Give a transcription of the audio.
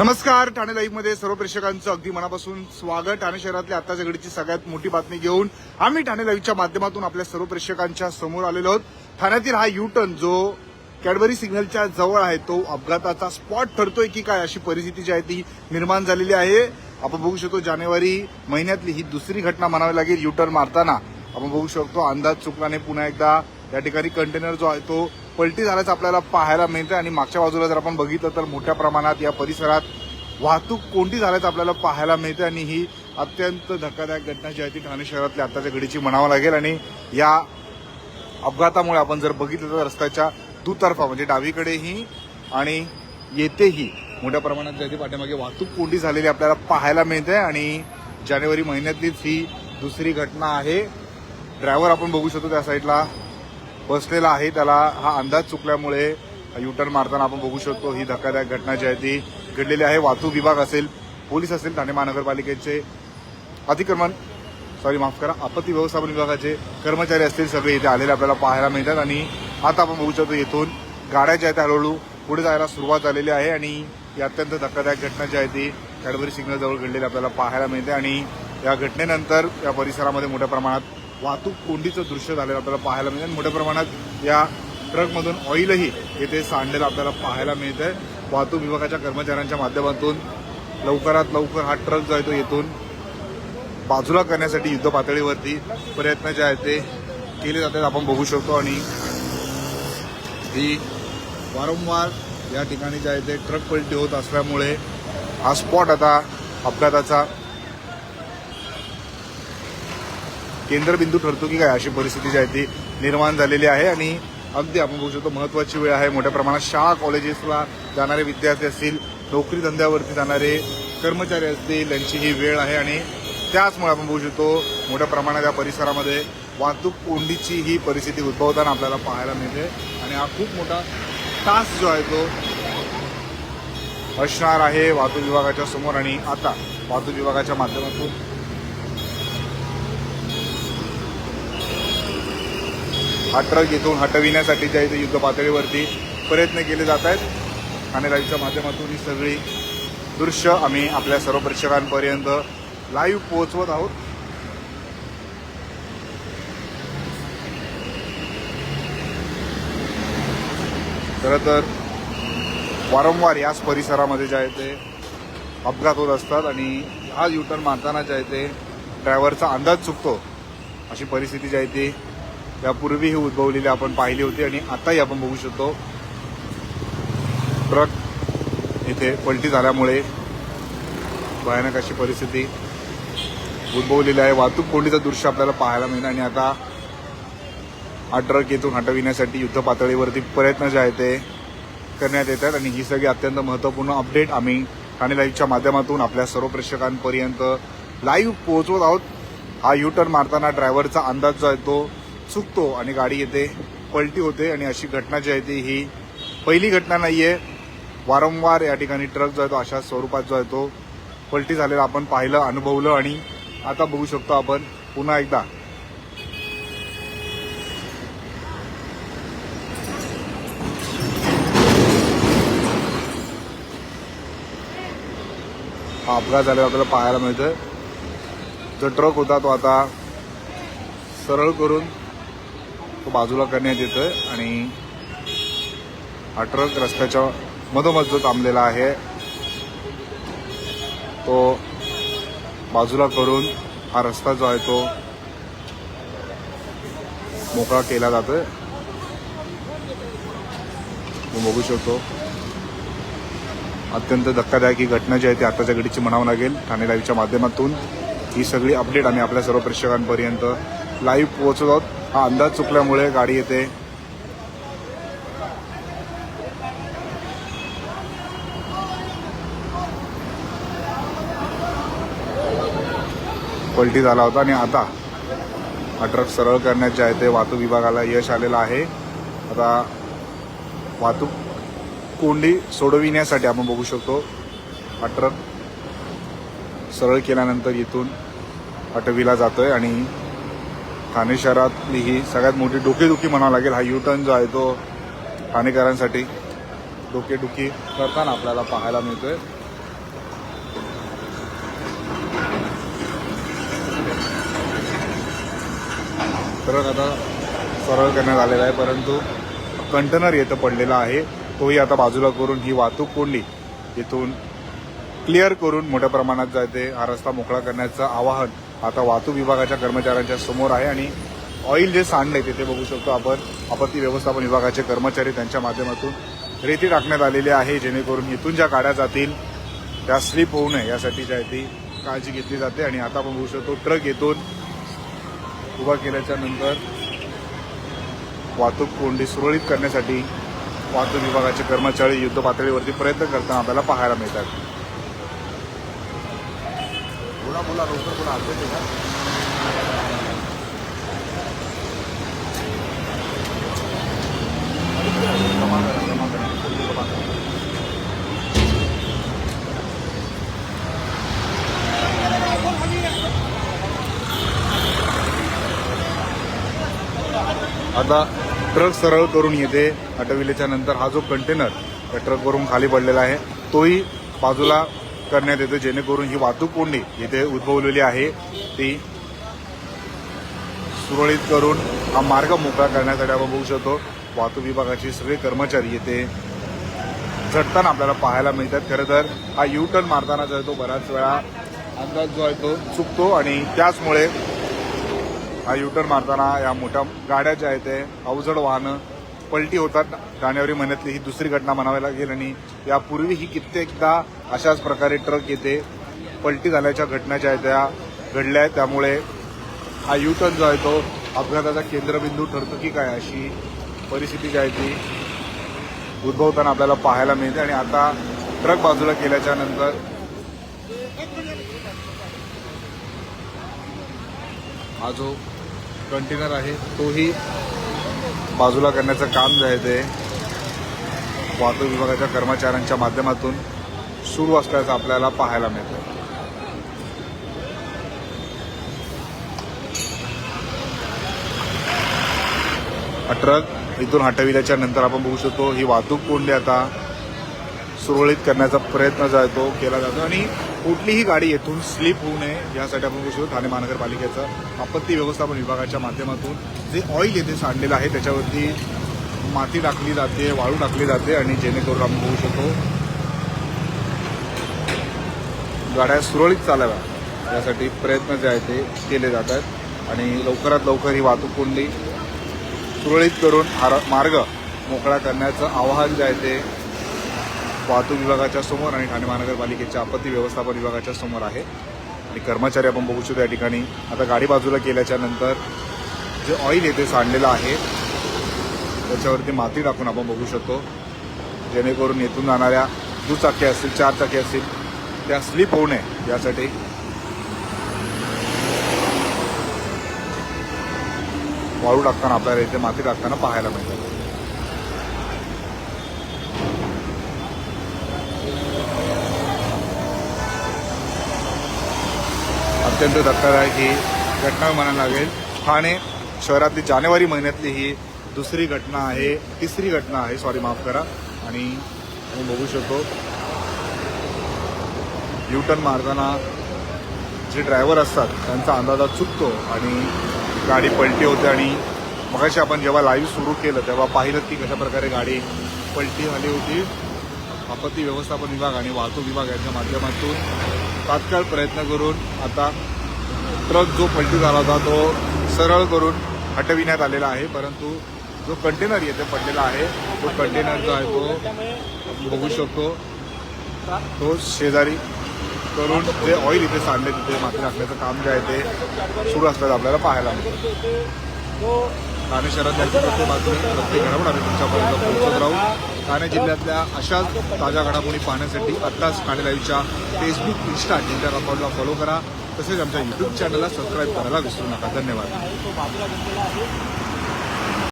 नमस्कार ठाणे लाईव्हमध्ये सर्व प्रेक्षकांचं अगदी मनापासून स्वागत. ठाणे शहरातल्या आताच्या घडीची सगळ्यात मोठी बातमी घेऊन आम्ही ठाणे लाईव्हच्या माध्यमातून आपल्या सर्व प्रेक्षकांच्या समोर आलेलो आहोत. ठाण्यातील हा यू टर्न जो कॅडबरी सिग्नलच्या जवळ आहे तो अपघाताचा स्पॉट ठरतोय की काय अशी परिस्थिती जी आहे ती निर्माण झालेली आहे. आपण बघू शकतो जानेवारी महिन्यातली ही दुसरी घटना म्हणावी लागेल यू टर्न मारताना. आपण बघू शकतो अंदाज चुकल्याने पुन्हा एकदा या ठिकाणी कंटेनर जो आहे तो पलटी झाल्याचं आपल्याला पाहायला मिळतं आणि मागच्या बाजूला जर आपण बघितलं तर मोठ्या प्रमाणात या परिसरात वाहतूक कोणती झाल्याचं आपल्याला पाहायला मिळते आणि ही अत्यंत धक्कादायक घटना जी आहे ती ठाणे शहरातल्या आत्ताच्या घडीची म्हणावं लागेल. आणि या अपघातामुळे आपण जर बघितलं तर रस्त्याच्या दुतर्फा म्हणजे डावीकडेही आणि येथेही मोठ्या प्रमाणात ज्या पाठीमागे वाहतूक कोंडी झालेली आपल्याला पाहायला मिळते आणि जानेवारी महिन्यातलीच ही दुसरी घटना आहे. ड्रायव्हर आपण बघू शकतो त्या साईडला. बसलेला आहे. त्याला हा अंदाज चुकल्यामुळे युटर्न मारताना आपण बघू शकतो ही धक्कादायक घटना जी आहे ती घडलेली आहे. वाहतूक विभाग असेल पोलीस असेल ठाणे महानगरपालिकेचे अतिक्रमण सॉरी माफ करा आपत्ती व्यवस्थापन विभागाचे कर्मचारी असतील सगळे इथे आलेले आपल्याला पाहायला मिळतात. आणि आता आपण बघू शकतो येथून गाड्या ज्या आहेत हळूहळू पुढे जायला सुरुवात झालेली आहे. आणि ही अत्यंत धक्कादायक घटना जी आहे ती कॅडबरी सिग्नलजवळ घडलेली आपल्याला पाहायला मिळते. आणि या घटनेनंतर या परिसरामध्ये मोठ्या प्रमाणात वाहतूक कोंडीचं दृश्य झालेलं आपल्याला पाहायला मिळते मोठ्या प्रमाणात या ट्रकमधून ऑइलही येथे सांडलेलं आपल्याला पाहायला मिळतंय. वाहतूक विभागाच्या कर्मचाऱ्यांच्या माध्यमातून लवकरात लवकर हा ट्रक जो आहे तो येथून बाजूला करण्यासाठी युद्ध पातळीवरती प्रयत्न जे आहेत ते केले जातात आपण बघू शकतो आणि ही वारंवार या ठिकाणी जे आहे ते ट्रक पलटी होत असल्यामुळे हा स्पॉट आता अपघाताचा केंद्रबिंदू ठरतो की काय अशी परिस्थिती जी आहे ती निर्माण झालेली आहे आणि अगदी आपण बघू शकतो महत्वाची वेळ आहे. मोठ्या प्रमाणात शाळा कॉलेजेसला जाणारे विद्यार्थी असतील नोकरी धंद्यावरती जाणारे कर्मचारी असतील यांची ही वेळ आहे आणि त्याचमुळे आपण बघू शकतो मोठ्या प्रमाणात या परिसरामध्ये वाहतूक कोंडीची ही परिस्थिती उद्भवताना आपल्याला पाहायला मिळते आणि हा खूप मोठा तास जो आहे तो असणार आहे वाहतूक विभागाच्या समोर आणि आता वाहतूक विभागाच्या माध्यमातून हा ट्रक इथून हटविण्यासाठी जे आहे ते युद्ध पातळीवरती प्रयत्न केले जात आहेत आणि लाईव्हच्या माध्यमातून ही सगळी दृश्य आम्ही आपल्या सर्व प्रेक्षकांपर्यंत लाईव्ह पोहोचवत आहोत. खरं तर वारंवार याच परिसरामध्ये जे आहे ते अपघात होत असतात आणि हा युटर्न मारताना जे आहे ते ड्रायव्हरचा अंदाज चुकतो अशी परिस्थिती जी आहे ती यापूर्वीही उद्भवलेली आपण पाहिली होती आणि आताही आपण बघू शकतो. ट्रक इथे पलटी झाल्यामुळे भयानक अशी परिस्थिती उद्भवलेली आहे. वाहतूक कोंडीचं दृश्य आपल्याला पाहायला मिळणार आणि आता हा ट्रक येथून हटविण्यासाठी युद्ध पातळीवरती प्रयत्न जे आहेत ते करण्यात येतात आणि ही सगळी अत्यंत महत्त्वपूर्ण अपडेट आम्ही ठाणे लाईव्हच्या माध्यमातून आपल्या सर्व प्रेक्षकांपर्यंत लाईव्ह पोहोचवत आहोत. हा यू टर्न मारताना ड्रायव्हरचा अंदाज जो आहे तो चुकतो आणि गाडी येते पलटी होते आणि अशी घटना जी आहे ती ही पहिली घटना नाही आहे वारंवार या ठिकाणी ट्रक जो आहे तो अशा स्वरूपात जो आहे तो पलटी झालेला आपण पाहिलं अनुभवलं आणि आता बघू शकतो आपण पुन्हा एकदा. हा अपघात झालेला आपल्याला पाहायला मिळतं जो ट्रक होता तो आता सरळ करून तो बाजूला करण्यात येतोय आणि हा ट्रक रस्त्याच्या मधोमध जो थांबलेला आहे. तो बाजूला करून हा रस्ता जो आहे तो मोकळा केला जातोय. मी बघू शकतो. अत्यंत धक्कादायक ही घटना जी आहे ती आताच्या घडीची म्हणावं लागेल. ठाणे लाईव्हच्या माध्यमातून ही सगळी अपडेट आम्ही आपल्या सर्व प्रेक्षकांपर्यंत लाईव्ह पोहोचत आहोत. हा अंदाज चुकल्यामुळे गाडी येते. पलटी झाला होता आणि आता हा ट्रक सरळ करण्यात जे आहे ते वाहतूक विभागाला यश आलेलं आहे. आता वाहतूक कोंडी सोडविण्यासाठी आपण बघू शकतो. हा ट्रक सरळ केल्यानंतर इथून अटवीला जातोय आणि ठाणे शहरातली ही सगळ्यात मोठी डोकेदुखी म्हणावं लागेल हा युटर्न जो आहे तो ठाणेकरांसाठी डोकेदुखी करताना आपल्याला पाहायला मिळतोय. ट्रक आता सरळ करण्यात आलेला आहे परंतु कंटेनर येतं पडलेला आहे. तोही आता बाजूला करून ही वाहतूक कोंडी येथून क्लिअर करून मोठ्या प्रमाणात जाते हा रस्ता मोकळा करण्याचं आवाहन आता वाहतूक विभागाच्या कर्मचाऱ्यांच्या समोर आहे आणि ऑइल जे सांडले तिथे बघू शकतो आपण. आपत्ती व्यवस्थापन विभागाचे कर्मचारी त्यांच्या माध्यमातून रेती टाकण्यात आलेली आहे जेणेकरून इथून ज्या गाड्या जातील त्या स्लिप होऊ नये. यासाठी ज्या आहे ती काळजी घेतली जाते आणि आता आपण बघू शकतो ट्रक येथून उभा केल्याच्यानंतर वाहतूक कोंडी सुरळीत करण्यासाठी वाहतूक विभागाचे कर्मचारी युद्ध पातळीवरती प्रयत्न करताना आपल्याला पाहायला मिळतात. बोला बोला लवकर बोला अर्जंट आहे जमा करा, जमा आता ट्रक सरळ करून येते. हटविल्याच्या नंतर हा जो कंटेनर त्या ट्रकवरून खाली पडलेला आहे तोही बाजूला करण्यात येतं जेणेकरून ही वाहतूक कोंडी इथे उद्भवलेली आहे. ती सुरळीत करून हा मार्ग मोकळा करण्यासाठी आपण बघू शकतो. वाहतूक विभागाचे सगळे कर्मचारी येथे झटताना आपल्याला पाहायला मिळतात. खरं तर हा यू टर्न मारताना जो आहे तो बऱ्याच वेळा अंदाज जो आहे तो चुकतो आणि त्याचमुळे हा यू टर्न मारताना या मोठ्या गाड्या ज्या आहेत ते अवजड वाहनं पलटी होतात. जानेवारी महिन्यातली ही दुसरी घटना म्हणावी लागेल. आणि यापूर्वी ही कित्येकदा अशाच प्रकारे ट्रक येते पलटी झाल्याच्या घटना ज्या आहेत त्या घडल्या आहेत. त्यामुळे हा युटर्न जो आहे तो अपघाताचा केंद्रबिंदू ठरतो की काय अशी परिस्थिती जी आहे ती उद्भवताना आपल्याला पाहायला मिळते. आणि आता ट्रक बाजूला केल्याच्यानंतर हा जो कंटेनर आहे तोही बाजूला करण्याचं काम जे आहे ते वाहतूक विभागाच्या कर्मचाऱ्यांच्या माध्यमातून सुरू असल्याचं आपल्याला पाहायला मिळतं हा ट्रक इथून हटविल्याच्या नंतर आपण बघू शकतो ही वाहतूक कोंडी आता सुरळीत करण्याचा प्रयत्न जो आहे तो केला जातो. आणि कुठलीही गाडी येथून स्लिप होऊ नये. यासाठी आपण बघू शकतो ठाणे महानगरपालिकेचं आपत्ती व्यवस्थापन विभागाच्या माध्यमातून जे ऑइल येथे सांडलेलं आहे त्याच्यावरती माती टाकली जाते वाळू टाकली जाते आणि जेणेकरून आपण बघू शकतो गाड्या सुरळीत चालाव्या. यासाठी प्रयत्न जे आहेत ते केले जात आहेत आणि लवकरात लवकर ही वाहतूक कोंडी सुरळीत करून मार्ग मोकळा करण्याचं आवाहन जे आहे ते वाहतूक विभागाच्या समोर आणि ठाणे महानगरपालिकेच्या आपत्ती व्यवस्थापन विभागाच्या समोर आहे. आणि कर्मचारी आपण बघू शकतो या ठिकाणी. आता गाडी बाजूला केल्याच्यानंतर जे ऑइल येथे सांडलेलं आहे त्याच्यावरती माती टाकून आपण बघू शकतो. जेणेकरून येथून जाणाऱ्या दुचाकी असतील चार चाकी असतील त्या स्लिप होऊ नये यासाठी. वाळू टाकताना आपल्याला इथे माती टाकताना पाहायला मिळतात अत्यंत धक्कादायक ही घटना म्हणायला लागेल. ठाणे शहरातली जानेवारी महिन्यातली ही दुसरी घटना आहे. तिसरी घटना आहे. सॉरी माफ करा. आणि मी बघू शकतो. युटर्न मारताना जे ड्रायव्हर असतात त्यांचा अंदाजा चुकतो आणि गाडी पलटी होते आणि मगाशी आपण जेव्हा लाईव्ह सुरू केलं तेव्हा पाहिलं की कशा प्रकारे गाडी पलटी झाली होती. आपत्ती व्यवस्थापन विभाग आणि वाहतूक विभाग यांच्या माध्यमातून तात्काळ प्रयत्न करून आता ट्रक जो पलटी झाला होता तो सरळ करून हटविण्यात आलेला आहे. परंतु जो कंटेनर येथे पडलेला आहे तो कंटेनर जो आहे तो बघू शकतो. तो शेजारी करून जे ऑइल इथे सांडले तिथे माती टाकण्याचं काम जे आहे ते सुरू असल्याचं आपल्याला पाहायला मिळतं. ठाणे शहरात जायचं प्रत्येक बातमी प्रत्येक घडामोड आम्ही तुमच्यापर्यंत पोहोचत राहू. ठाणे जिल्ह्यातल्या अशाच ताज्या घडामोडी पाहण्यासाठी आत्ताच ठाणे लाईव्हच्या फेसबुक इन्स्टा जिल्ह्यात अकाउंटला फॉलो करा. तसेच आमच्या यूट्यूब चॅनलला सबस्क्राईब करायला विसरू नका. धन्यवाद.